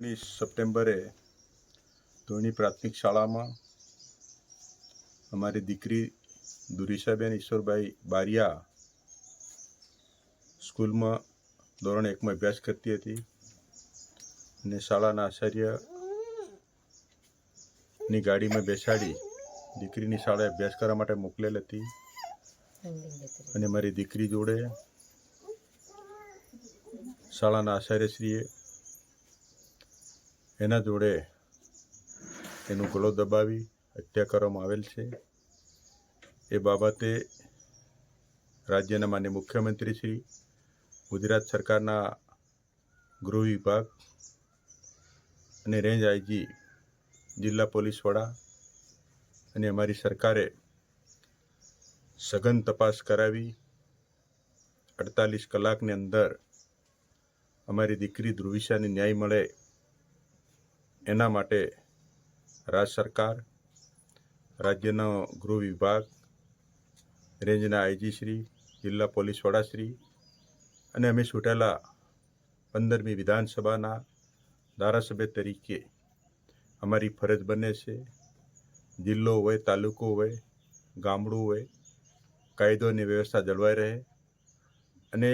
ઓગણીસ સપ્ટેમ્બરે ધોરણી પ્રાથમિક શાળામાં અમારી દીકરી દુરીશાબેન ઈશ્વરભાઈ બારિયા સ્કૂલમાં ધોરણ એકમાં અભ્યાસ કરતી હતી અને શાળાના આચાર્યની ગાડીમાં બેસાડી દીકરીની શાળાએ અભ્યાસ કરવા માટે મોકલેલ હતી. અને મારી દીકરી જોડે શાળાના આચાર્યશ્રીએ એના જોડે એનું ગળો દબાવી હત્યા કરવામાં આવેલ છે. એ બાબતે રાજ્યના માન્ય મુખ્યમંત્રી શ્રી, ગુજરાત સરકારના ગૃહ વિભાગ અને રેન્જ આઈજી જિલ્લા પોલીસ વડા અને અમારી સરકારે સઘન તપાસ કરાવી. અડતાલીસ કલાકની અંદર અમારી દીકરી ધ્રુવિશાને ન્યાય મળે એના માટે રાજ્ય સરકાર, રાજ્યનો ગૃહ વિભાગ, રેન્જના આઈજી શ્રી જિલ્લા પોલીસ વડાશ્રી અને અમે છૂટેલા પંદરમી વિધાનસભાના ધારાસભ્ય તરીકે અમારી ફરજ બને છે. જિલ્લો હોય, તાલુકો હોય, ગામડું હોય કાયદો અને વ્યવસ્થા જળવાઈ રહે અને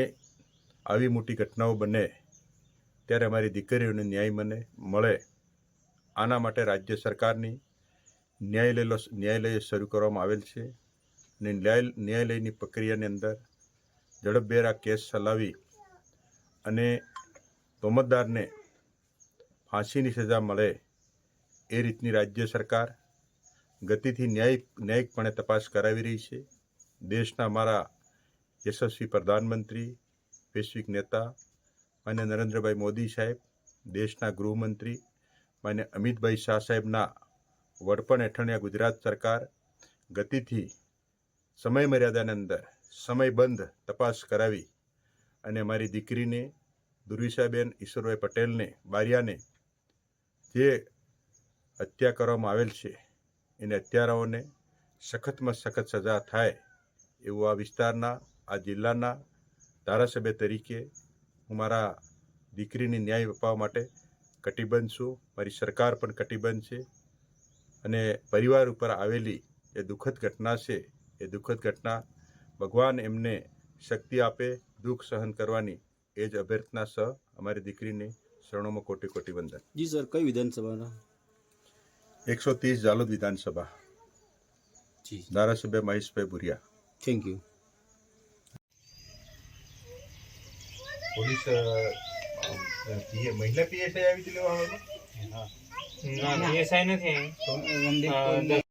આવી મોટી ઘટનાઓ બને ત્યારે અમારી દીકરીઓને ન્યાય મને, મળે આના માટે રાજ્ય સરકારની ન્યાયાલય ન્યાયાલય શરૂ કરવામાં આવેલ છે અને ન્યાય ન્યાયાલયની પ્રક્રિયાની અંદર ઝડપભેર આ કેસ ચલાવી અને તોમતદારને ફાંસીની સજા મળે એ રીતની રાજ્ય સરકાર ગતિથી ન્યાય ન્યાયિકપણે તપાસ કરાવી રહી છે. દેશના મારા યશસ્વી પ્રધાનમંત્રી, વૈશ્વિક નેતા અને નરેન્દ્રભાઈ મોદી સાહેબ, દેશના ગૃહમંત્રી માન્ય અમિતભાઈ શાહ સાહેબના વડપણ હેઠળની ગુજરાત સરકાર ગતિથી સમય મર્યાદાની અંદર સમયબંધ તપાસ કરાવી અને મારી દીકરીને દુર્વિશાબેન ઈશ્વરભાઈ પટેલને, બારિયાને જે હત્યા કરવામાં આવેલ છે, એને હત્યારાઓને સખતમાં સખત સજા થાય એવું આ વિસ્તારના, આ જિલ્લાના ધારાસભ્ય તરીકે હું મારા દીકરીને ન્યાય અપાવવા માટે કટિબદ્ધ છું મારી સરકાર પણ કટિબંધ છે અને પરિવાર ઉપર આવેલી એ દુઃખદ ઘટના છે એ દુઃખદ ઘટના ભગવાન એમને શક્તિ આપે દુઃખ સહન કરવાની એ જ અભ્યર્થના સહ અમારી દીકરીને શરણોમાં કોટી કોટી વંદન. જી સર કઈ વિધાનસભાના? એકસો ત્રીસ જાલોદ વિધાનસભા. જી. ધારાસભ્ય Maheshbhai Bhuria. Thank you. Police મહિલા પીએસઆઈ આવી હતી લેવા ના પીએસઆઈ નથી.